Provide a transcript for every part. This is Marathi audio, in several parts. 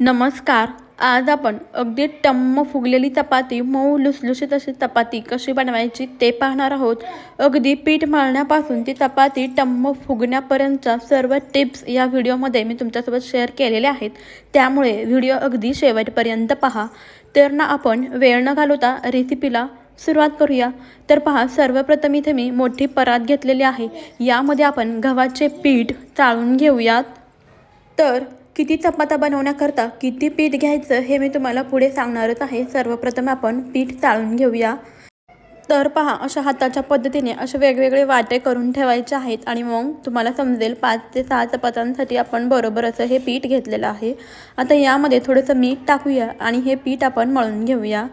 नमस्कार. आज आपण अगदी टम्म फुगलेली चपाती मऊ लुसलुशीत अशी चपाती कशी बनवायची ते पाहणार आहोत. अगदी पीठ मळण्यापासून ती चपाती टम्म फुगण्यापर्यंतच्या सर्व टिप्स या व्हिडिओमध्ये मी तुमच्यासोबत शेअर केलेल्या आहेत. त्यामुळे व्हिडिओ अगदी शेवटपर्यंत पहा. तर ना आपण वेळ न घालवता रेसिपीला सुरुवात करूया. तर पहा सर्वप्रथम इथे मी मोठी परात घेतलेली आहे. यामध्ये आपण गव्हाचे पीठ चाळून घेऊयात. तर किती चपात्या बनवण्याकरता किती पीठ घ्यायचं हे मी तुम्हाला पुढे सांगणारच आहे. सर्वप्रथम आपण पीठ चाळून घेऊया. तर पहा अशा हाताच्या पद्धतीने असे वेगवेगळे वाटे करून ठेवायचे आहेत आणि मग तुम्हाला समजेल पाच ते सहा चपात्यांसाठी आपण बरोबर असं हे पीठ घेतलेलं आहे. आता यामध्ये थोडंसं मीठ टाकूया आणि हे पीठ आपण मळून घेऊया.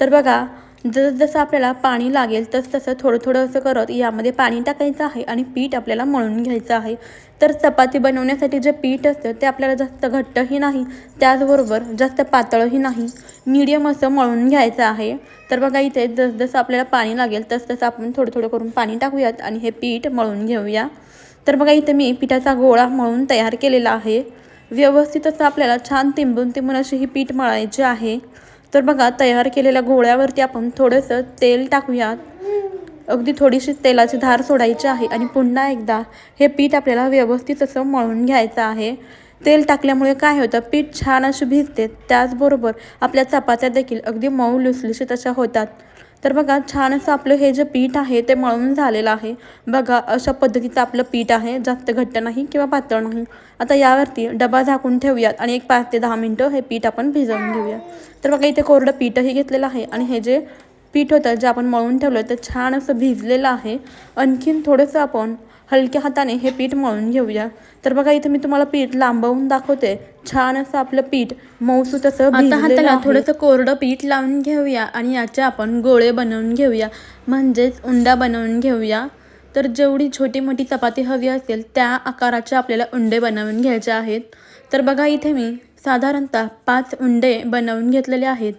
तर बघा जसजसं आपल्याला पाणी लागेल तसं तसं थोडं थोडं असं करत यामध्ये पाणी टाकायचं आहे आणि पीठ आपल्याला मळून घ्यायचं आहे. तर चपाती बनवण्यासाठी जे पीठ असतं ते आपल्याला जास्त घट्टही नाही त्याचबरोबर जास्त पातळही नाही. मीडियम असं मळून घ्यायचं आहे. तर बघा इथे जसजसं जसं आपल्याला पाणी लागेल तसतसं आपण थोडं थोडं करून पाणी टाकूयात आणि हे पीठ मळून घेऊया. तर बघा इथे मी पिठाचा गोळा मळून तयार केलेला आहे. व्यवस्थित असं आपल्याला छान तिंबून तिंबून अशी ही पीठ मळायची आहे. तर बघा तयार केलेल्या गोळ्यावरती आपण थोडंसं तेल टाकूयात. अगदी थोडीशी तेलाची धार सोडायची आहे आणि पुन्हा एकदा हे पीठ आपल्याला व्यवस्थित असं मळून घ्यायचं आहे. तेल टाकल्यामुळे काय होतं? पीठ छान अशी भिजते. त्याचबरोबर आपल्या चपात्या देखील अगदी मऊ लुसलुशीत अशा होतात. तर बघा छान असं आपलं हे जे पीठ आहे ते मळून झालेलं आहे. बघा अशा पद्धतीचं आपलं पीठ आहे. जास्त घट्ट नाही किंवा पातळ नाही. आता यावरती डबा झाकून ठेवूयात आणि एक पाच ते दहा मिनटं हे पीठ आपण भिजवून घेऊया तर बघा इथे कोरडं पीठही घेतलेलं आहे आणि हे जे पीठ होतं जे आपण मळून ठेवलं ते छान असं भिजलेलं आहे. आणखीन थोडंसं आपण हलक्या हाताने हे पीठ मळून घेऊया. तर बघा इथे मी तुम्हाला पीठ लांबवून दाखवते. छान असं आपलं पीठ मऊसूत असं आता हाताला थोडंसं कोरडं पीठ लावून घेऊया आणि याचे आपण गोळे बनवून घेऊया. म्हणजेच उंडा बनवून घेऊया. तर जेवढी छोटी मोठी चपाती हवी असेल त्या आकाराचे आपल्याला उंडे बनवून घ्यायचे आहेत. तर बघा इथे मी साधारणतः पाच उंडे बनवून घेतलेले आहेत.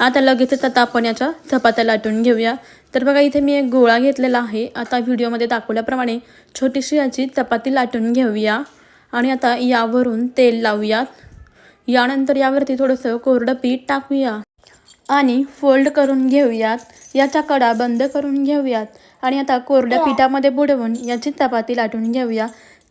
आता लगेचच आता आपण याच्या चपात्या लाटून घेऊया. तर बघा इथे मी एक गोळा घेतलेला आहे. आता व्हिडिओमध्ये दाखवल्याप्रमाणे छोटीशी याची चपाती लाटून घेऊया. आणि आता यावरून तेल लावूयात. यानंतर यावरती थोडंसं कोरडं पीठ टाकूया. आणि फोल्ड करून घेऊयात. याच्या कडा बंद करून घेऊयात. आणि आता कोरड्या पिठामध्ये बुडवून याची चपाती लाटून घेऊया.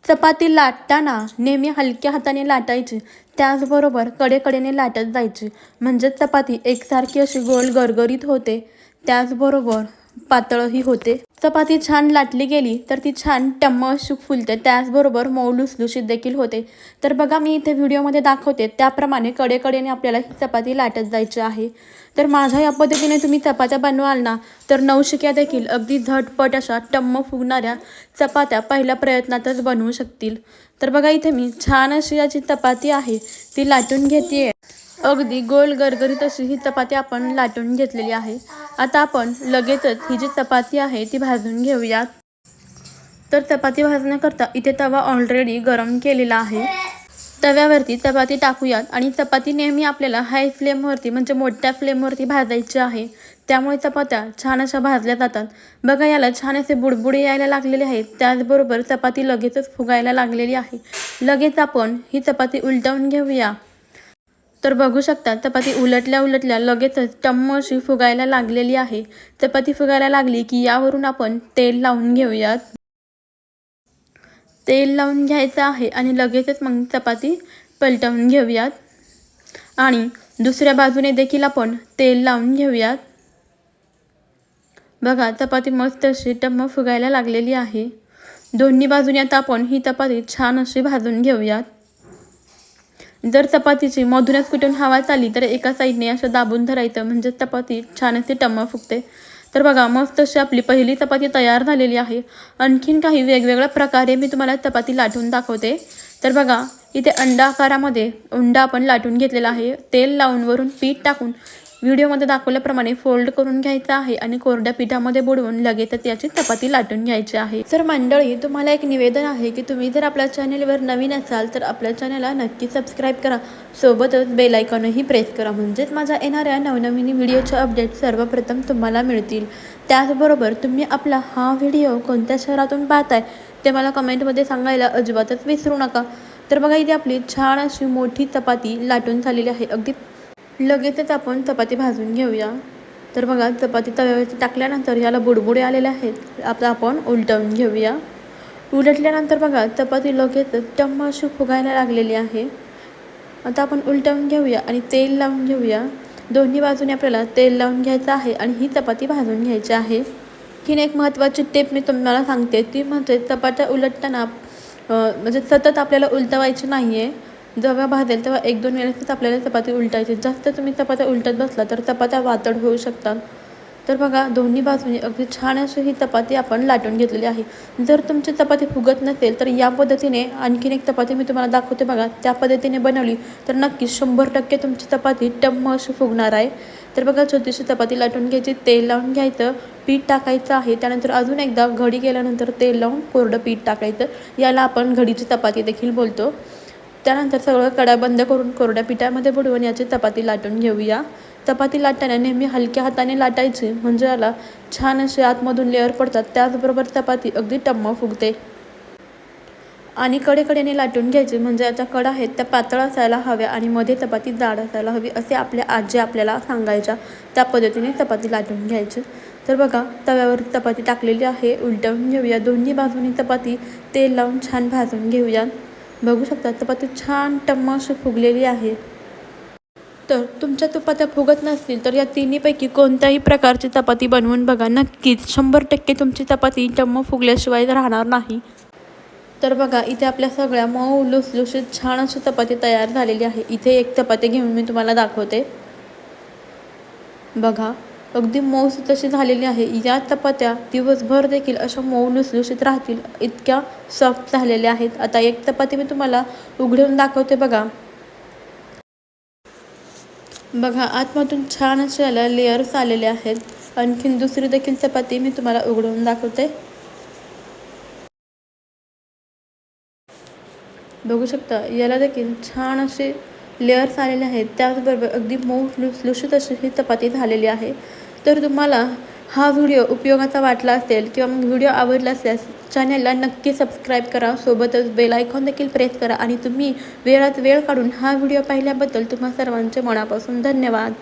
चपाती लाटताना नेहमी हलक्या हाताने लाटायची. त्याचबरोबर कडेकडेने लाटत जायची. म्हणजे चपाती एकसारखी अशी गोल गरगरीत होते. त्याचबरोबर पातळही होते. चपाती छान लाटली गेली तर ती छान टम्म अशी फुलते. त्याचबरोबर मऊ लुसलुशीत देखील होते. तर बघा मी इथे व्हिडिओमध्ये दाखवते. त्याप्रमाणे कडेकडेने आपल्याला ही चपाती लाटत जायची आहे. तर माझ्या या पद्धतीने तुम्ही चपात्या बनवाल ना तर नवशिक्या देखील अगदी झटपट अशा टम्म फुगणाऱ्या चपात्या पहिल्या प्रयत्नातच बनवू शकतील. तर बघा इथे मी छान अशी याची चपाती आहे ती लाटून घेते अगदी गोल गरगरीत अशी ही चपाती आपण लाटून घेतलेली आहे. आता आपण लगेचच ही जी चपाती आहे ती भाजून घेऊयात तर चपाती भाजण्याकरता इथे तवा ऑलरेडी गरम केलेला आहे. तव्यावरती चपाती टाकूयात आणि चपाती नेहमी आपल्याला हाय फ्लेमवरती म्हणजे मोठ्या फ्लेमवरती भाजायची आहे. त्यामुळे चपात्या छान अशा भाजल्या जातात. बघा याला छान असे बुडबुडे यायला लागलेले आहेत. त्याचबरोबर चपाती लगेचच फुगायला लागलेली आहे. लगेच आपण ही चपाती उलटवून घेऊया. तर बघू शकता चपाती उलटल्या उलटल्या लगेचच टम्म अशी फुगायला लागलेली आहे. चपाती फुगायला लागली की यावरून आपण तेल लावून घेऊयात. तेल लावून घ्यायचं आहे आणि लगेचच मग चपाती पलटवून घेऊयात. आणि दुसऱ्या बाजूने देखील आपण तेल लावून घेऊयात. बघा चपाती मस्त अशी टम्म फुगायला लागलेली आहे. दोन्ही बाजूने आता आपण ही चपाती छान अशी भाजून घेऊयात. जर चपातीची मधूनच कुठून हवा चालली तर एका साईडने असं दाबून धरायचं म्हणजे चपाती छान अशी टम्म फुगते. तर बघा मस्त अशी आपली पहिली चपाती तयार झालेली आहे. आणखीन काही वेगवेगळ्या प्रकारे मी तुम्हाला चपाती लाटून दाखवते. तर बघा इथे अंडा आकारामध्ये उंडा आपण लाटून घेतलेला आहे. तेल लावून वरून पीठ टाकून व्हिडिओमध्ये दाखवल्याप्रमाणे फोल्ड करून घ्यायचा आहे आणि कोरड्या पिठामध्ये बुडवून लगेचच याची चपाती लाटून घ्यायची आहे. तर मंडळी तुम्हाला एक निवेदन आहे की तुम्ही जर आपल्या चॅनेलवर नवीन असाल तर आपल्या चॅनलला नक्की सबस्क्राईब करा. सोबतच बेलायकॉनही प्रेस करा. म्हणजेच माझ्या येणाऱ्या नवनवीन व्हिडिओचे अपडेट सर्वप्रथम तुम्हाला मिळतील. त्याचबरोबर तुम्ही आपला हा व्हिडिओ कोणत्या शहरातून पाहताय ते मला कमेंटमध्ये सांगायला अजिबातच विसरू नका. तर बघा इथे आपली छान अशी मोठी चपाती लाटून झालेली आहे. अगदी लगेचच आपण चपाती भाजून घेऊया. तर बघा चपाती तव्यावरती टाकल्यानंतर याला बुडबुडे आलेले आहेत. आता आपण उलटवून घेऊया. उलटल्यानंतर बघा चपाती लगेचच टम्म अशी फुगायला लागलेली आहे. आता आपण उलटवून घेऊया आणि तेल लावून घेऊया. दोन्ही बाजूने आपल्याला तेल लावून घ्यायचं आहे आणि ही चपाती भाजून घ्यायची आहे. ही एक महत्त्वाची टिप मी तुम्हाला सांगते. ती म्हणजे चपात्या उलटताना म्हणजे सतत आपल्याला उलटवायची नाही आहे जेव्हा भाजेल तेव्हा एक दोन वेळेसच आपल्याला चपाती उलटायची. जास्त तुम्ही चपात्या उलटत बसला तर चपात्या वातड होऊ शकतात. तर बघा दोन्ही बाजूने अगदी छान अशी ही चपाती आपण लाटून घेतलेली आहे. जर तुमची चपाती फुगत नसेल तर या पद्धतीने आणखीन एक चपाती मी तुम्हाला दाखवते बघा. त्या पद्धतीने बनवली तर नक्कीच शंभर टक्के तुमची चपाती टम्म अशी फुगणार आहे. तर बघा छोटीशी चपाती लाटून घ्यायची. तेल लावून घ्यायचं. पीठ टाकायचं आहे. त्यानंतर अजून एकदा घडी केल्यानंतर तेल लावून कोरडं पीठ टाकायचं. याला आपण घडीची चपाती देखील बोलतो. त्यानंतर सगळं कडा बंद करून कोरड्या पिठामध्ये बुडवून याची चपाती लाटून घेऊया. चपाती लाटताना नेहमी हलक्या हाताने लाटायची म्हणजे याला छान असे आतमधून लेअर पडतात त्याचबरोबर चपाती अगदी टम्म फुगते. आणि कडेकडेने लाटून घ्यायची म्हणजे याच्या कडा आहेत त्या पातळ असायला हव्या आणि मध्ये चपाती जाड असायला हवी असे आपल्या आजी आपल्याला सांगायच्या त्या पद्धतीने चपाती लाटून घ्यायची. तर बघा तव्यावर चपाती टाकलेली आहे उलटवून घेऊया. दोन्ही बाजूनी चपाती तेल लावून छान भाजून घेऊया. बघू शकता चपाती छान टम्म अशी फुगलेली आहे तर तुमच्या चपात्या फुगत नसतील तर या तिन्हीपैकी कोणत्याही प्रकारची चपाती बनवून बघा. नक्कीच शंभर टक्के तुमची चपाती टम्म फुगल्याशिवाय राहणार नाही. तर बघा इथे आपल्या सगळ्या मऊ लुसलुशीत छान अशी चपाती तयार झालेली आहे. इथे एक चपाती घेऊन मी तुम्हाला दाखवते. बघा. अगदी मऊस तशी झालेली आहे. या चपात्या दिवसभर देखील अशा मऊ लुसलुशीत राहतील इतक्या सॉफ्ट झालेल्या आहेत. आता एक चपाती मी तुम्हाला उघडून दाखवते बघा. बघा आतमधून छान असे याला लेअर्स आलेले आहेत. आणखीन दुसरी देखील चपाती मी तुम्हाला उघडून दाखवते. बघू शकता याला देखील छान असे लेअर्स आलेले आहेत. त्याचबरोबर अगदी मऊ लुसलुशीत अशी ही चपाती झालेली आहे. तर तुम्हाला हा व्हिडिओ उपयोगाचा वाटला असेल किंवा मग व्हिडिओ आवडला असल्यास चॅनलला नक्की सबस्क्राईब करा. सोबतच बेल आयकॉन देखील प्रेस करा. आणि तुम्ही वेळात वेळ काढून हा व्हिडिओ पाहिल्याबद्दल तुम्हा सर्वांचे मनापासून धन्यवाद.